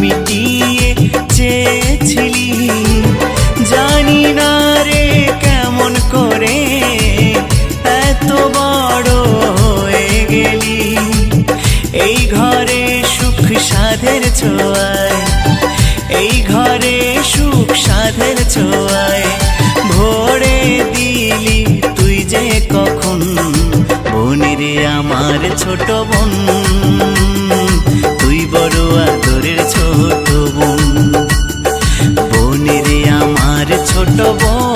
মিটিয়ে চেয়েছিলি। জানি না রে কেমন করে এত বড় হয়ে গেলি। এই ঘরে সুখ সাধের ছোঁয়ায়, এই ঘরে সুখ সাধের ছোঁয়ায় ভরে দিলি তুই যে কখন। বোনের আমার ছোট বোন। ছোট বোন